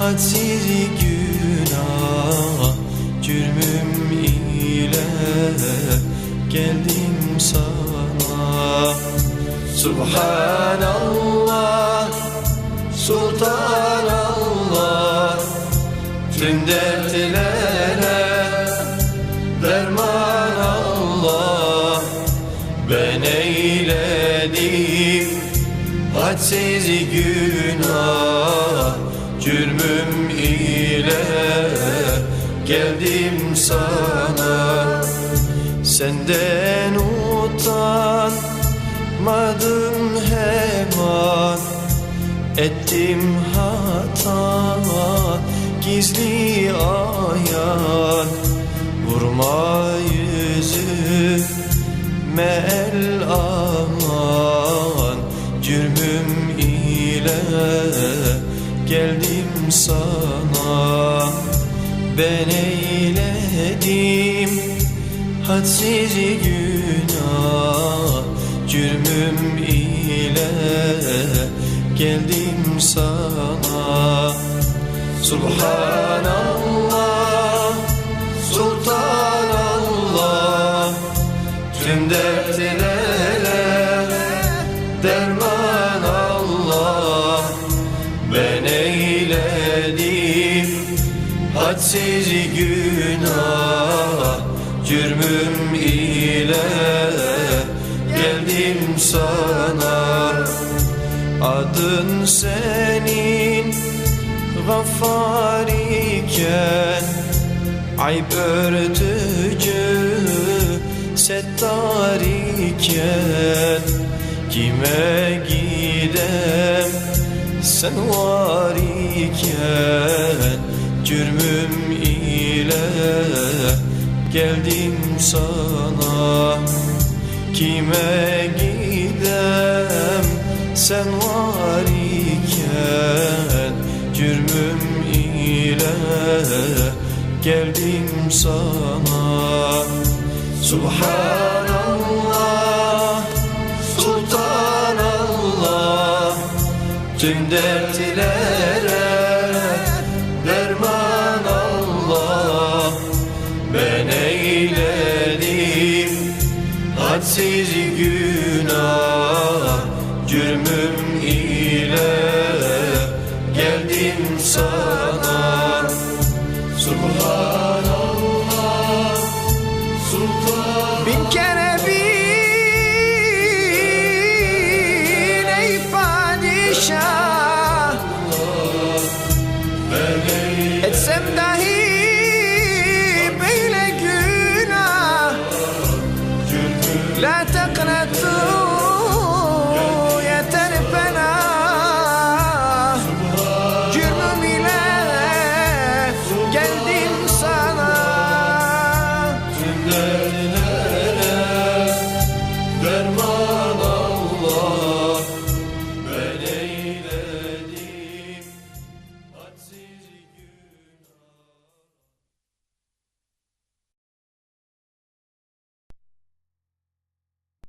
hadsiz günah Cürmüm ile geldim sana. Subhanallah Sultanallah Tüm dertlere derman Allah Ben eyledim hadsiz günah Cürmüm ile geldim sana. Senden utanmadım hemen. Ettim hata gizli ayan. Vurma yüzüme el aman Ben eyledim hadsiz günah Cürmüm ile geldim sana. Subhanallah hadsiz günah Cürmüm ile geldim sana. Adın senin gaffar iken Ayıp örtücü settar iken Kime gidem sen var iken Cürmüm ile geldim sana. Kime gidem? Sen var iken Cürmüm ile geldim sana. Subhanallah Sultanallah Tüm dertlere hadsiz günah Cürmüm ile